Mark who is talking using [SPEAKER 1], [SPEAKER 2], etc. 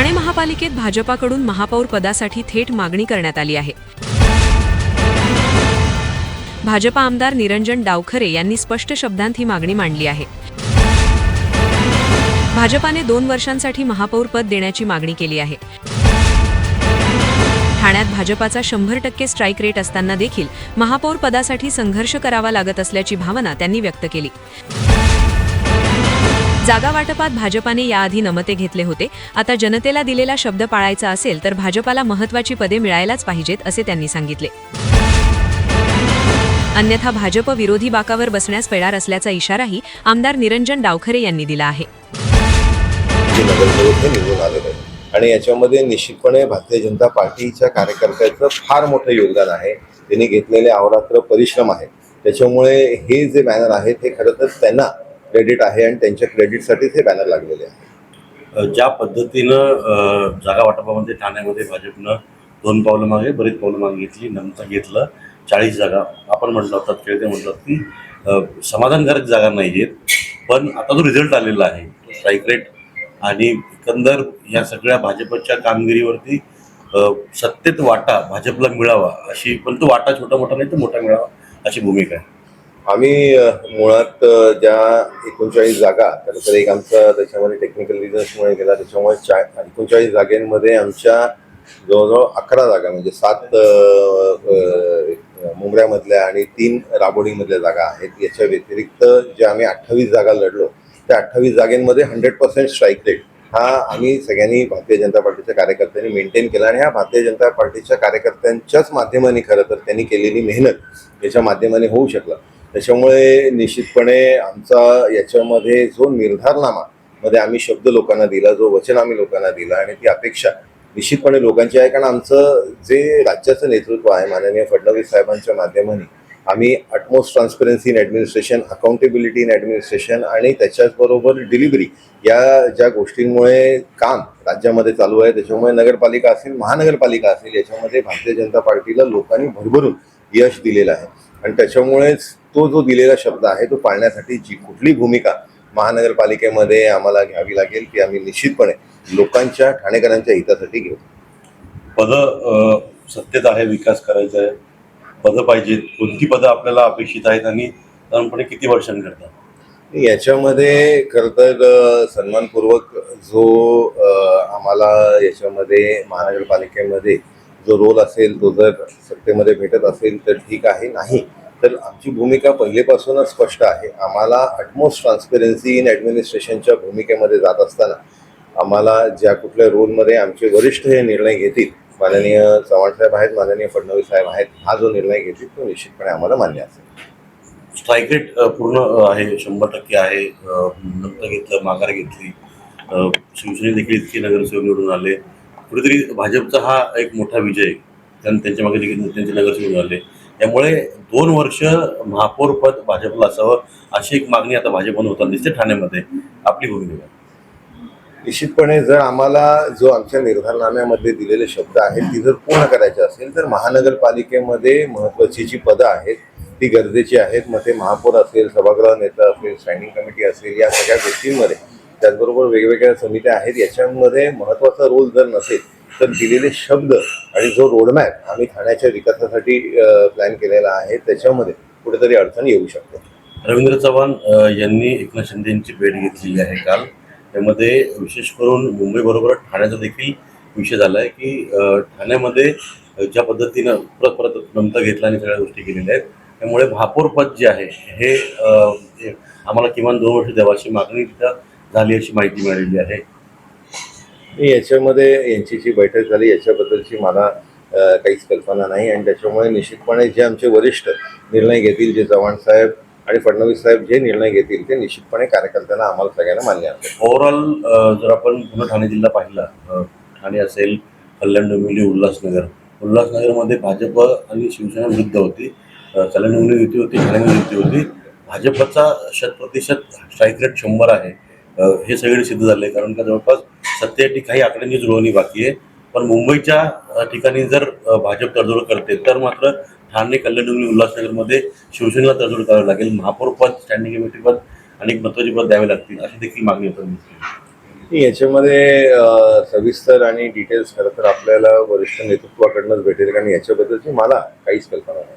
[SPEAKER 1] ठाणे महापालिकेत भाजपाकडून महापौर पदासाठी थेट मागणी करण्यात आली आहे. भाजपा आमदार निरंजन डावखरे यांनी स्पष्ट शब्दांत ही मागणी मांडली आहे. भाजपाने दोन वर्षांसाठी महापौर पद देण्याची मागणी केली आहे. ठाण्यात भाजपाचा शंभर टक्के स्ट्राईक रेट असताना देखील महापौर पदासाठी संघर्ष करावा लागत असल्याची भावना त्यांनी व्यक्त केली. जागा वाटपात भाजपाने याआधी नमते घेतले होते. आता जनतेला दिलेला शब्द पाळायचा असेल तर भाजपाला महत्वाची पदे मिळायलाच पाहिजेत असे त्यांनी सांगितले. अन्यथा भाजप विरोधी बाकावर बसण्यास तयार असल्याचा इशाराही आमदार निरंजन डावखरे यांनी दिला आहे.
[SPEAKER 2] आणि याच्यामध्ये निश्चितपणे भारतीय जनता पार्टीच्या कार्यकर्त्याचं फार मोठं योगदान आहे. त्यांनी घेतलेले अहोरात्र परिश्रम आहे त्याच्यामुळे हे जे बॅनर आहेत ते खरं तर त्यांना क्रेडिट आहे आणि त्यांच्या क्रेडिटसाठीच हे बॅनर लागलेले आहे.
[SPEAKER 3] ज्या पद्धतीनं जागा वाटपामध्ये ठाण्यामध्ये भाजपनं दोन पावलं मागे बरीच पावलं मागे घेतली नंतर घेतलं चाळीस जागा. आपण म्हटलं होतात खेळते म्हटलं की समाधानकारक जागा नाही आहेत पण आता जो रिझल्ट आलेला आहे. स्ट्राईक रेट आणि एकंदर या सगळ्या भाजपच्या कामगिरीवरती सत्तेत वाटा भाजपला मिळावा अशी पण तो वाटा छोटा मोठा नाही तर मोठा मिळावा अशी भूमिका आहे.
[SPEAKER 2] आम्ही मुळात ज्या एकोणचाळीस जागा त्यानंतर तर एक आमचा त्याच्यामध्ये टेक्निकल रिझन्समुळे गेला त्याच्यामुळे चा एकोणचाळीस जागेमध्ये आमच्या जवळजवळ अकरा जागा म्हणजे सात मुंबऱ्यामधल्या आणि तीन राबोडीमधल्या जागा आहेत. याच्या व्यतिरिक्त जे आम्ही अठ्ठावीस जागा लढलो त्या अठ्ठावीस जागेमध्ये हंड्रेड पर्सेंट स्ट्राईक रेट हा आम्ही सगळ्यांनी भारतीय जनता पार्टीच्या कार्यकर्त्यांनी मेंटेन केला आणि ह्या भारतीय जनता पार्टीच्या कार्यकर्त्यांच्याच माध्यमाने खरं तर त्यांनी केलेली मेहनत याच्या माध्यमाने होऊ शकला. त्याच्यामुळे निश्चितपणे आमचा याच्यामध्ये जो निर्धारनामा मध्ये आम्ही शब्द लोकांना दिला जो वचन आम्ही लोकांना दिला आणि ती अपेक्षा निश्चितपणे लोकांची आहे. कारण आमचं जे राज्याचं नेतृत्व आहे माननीय फडणवीस साहेबांच्या माध्यमाने आम्ही utmost transparency in administration accountability in administration आणि त्याच्याचबरोबर डिलिव्हरी या ज्या गोष्टींमुळे काम राज्यामध्ये चालू आहे. त्याच्यामुळे नगरपालिका असेल महानगरपालिका असेल याच्यामध्ये भारतीय जनता पार्टीला लोकांनी भरभरून यश दिलेलं आहे. आणि त्याच्यामुळेच तो जो दिलेला शब्द आहे तो पाळण्यासाठी जी कुठली भूमिका महानगरपालिकेमध्ये आम्हाला घ्यावी लागेल ती आम्ही निश्चितपणे लोकांच्या ठाणेकरांच्या हितासाठी घेऊ.
[SPEAKER 3] पदं सत्तेत आहे विकास करायचा आहे. पदं पाहिजेत. कोणती पदं आपल्याला अपेक्षित आहेत आणि साधारणपणे किती वर्षांकरता
[SPEAKER 2] याच्यामध्ये खरं तर सन्मानपूर्वक जो आम्हाला याच्यामध्ये महानगरपालिकेमध्ये जो रोल असेल तो जर सत्तेमध्ये भेटत असेल तर ठीक आहे. नाही तर आमची भूमिका पहिलेपासूनच स्पष्ट आहे. आम्हाला अटमोस्ट ट्रान्सपेरन्सी इन ॲडमिनिस्ट्रेशनच्या भूमिकेमध्ये जात असताना आम्हाला ज्या कुठल्या रोलमध्ये आमचे वरिष्ठ हे निर्णय घेतील माननीय चव्हाणसाहेब आहेत माननीय फडणवीस साहेब आहेत हा जो निर्णय घेतील तो निश्चितपणे आम्हाला मान्य असेल.
[SPEAKER 3] स्ट्राईक रेट पूर्ण आहे शंभर टक्के आहे. नंतर घेतलं माघार घेतली. शिवसेने देखील इतके नगरसेवक निवडून आले. कुठेतरी भाजपचा हा एक मोठा विजय कारण त्यांच्या मागे देखील त्यांचे नगरसेवक निवडून आले. त्यामुळे दोन वर्ष महापौर पद भाजपला असावं अशी एक मागणी आता भाजपनं होताना दिसते ठाण्यामध्ये. आपली भूमिका
[SPEAKER 2] निश्चितपणे जर आम्हाला जो आमच्या निर्धारनाम्यामध्ये दिलेले शब्द आहेत ती जर पूर्ण करायचे असेल तर महानगरपालिकेमध्ये महत्त्वाची जी पदं आहेत ती गरजेची आहेत. मग ते महापौर असेल सभागृह नेता असेल स्टँडिंग कमिटी असेल या सगळ्या गोष्टींमध्ये त्याचबरोबर वेगवेगळ्या समित्या आहेत याच्यामध्ये महत्त्वाचा रोल जर नसेल तर दिलेले शब्द आणि जो रोडमॅप आम्ही ठाण्याच्या विकासासाठी प्लॅन केलेला आहे त्याच्यामध्ये कुठेतरी अडचण येऊ शकते.
[SPEAKER 3] रवींद्र चव्हाण यांनी एकनाथ शिंदे यांची भेट घेतलेली आहे काल. त्यामध्ये विशेष करून मुंबईबरोबर ठाण्याचा देखील विषय झाला आहे की ठाण्यामध्ये ज्या पद्धतीनं परत परत नंतर घेतला आणि सगळ्या गोष्टी केलेल्या आहेत त्यामुळे महापौर पद जे आहे हे आम्हाला किमान दोन वर्ष देवाची मागणी तिथं झाली अशी माहिती मिळालेली आहे.
[SPEAKER 2] मी याच्यामध्ये यांची बैठक झाली याच्याबद्दलची मला काहीच कल्पना नाही. आणि त्याच्यामुळे निश्चितपणे जे आमचे वरिष्ठ निर्णय घेतील जे चव्हाण साहेब आणि फडणवीस साहेब जे निर्णय घेतील ते निश्चितपणे कार्यकर्त्यांना आम्हाला सगळ्यांना मान्य आहे.
[SPEAKER 3] ओव्हरऑल जर आपण पूर्ण ठाणे जिल्हा पाहिला ठाणे असेल कल्याण डोंबिवली उल्हासनगर. उल्हासनगरमध्ये भाजप आणि शिवसेना विरुद्ध होती. कल्याण डोंबिवली युती होती ठाणे युती होती. भाजपचा शत प्रतिशत स्ट्राईक रेट शंभर आहे. हे सगळे सिद्ध झाले कारण का जवळपास सत्तेसाठी काही आकड्यांची जुळवणी बाकी आहे. पण मुंबईच्या ठिकाणी जर भाजप तडजोड करते तर मात्र ठाणे कल्याण डोंबिवली उल्हासनगरमध्ये शिवसेनेला तडजोड करावी लागेल. महापौर पद स्टँडिंग कमिटीपद आणि महत्वाची पद द्यावी लागतील अशी देखील मागणी होतं
[SPEAKER 2] याच्यामध्ये सविस्तर आणि डिटेल्स खरं तर आपल्याला वरिष्ठ नेतृत्वाकडनंच भेटेल कारण याच्याबद्दलची मला काहीच कल्पना नाही.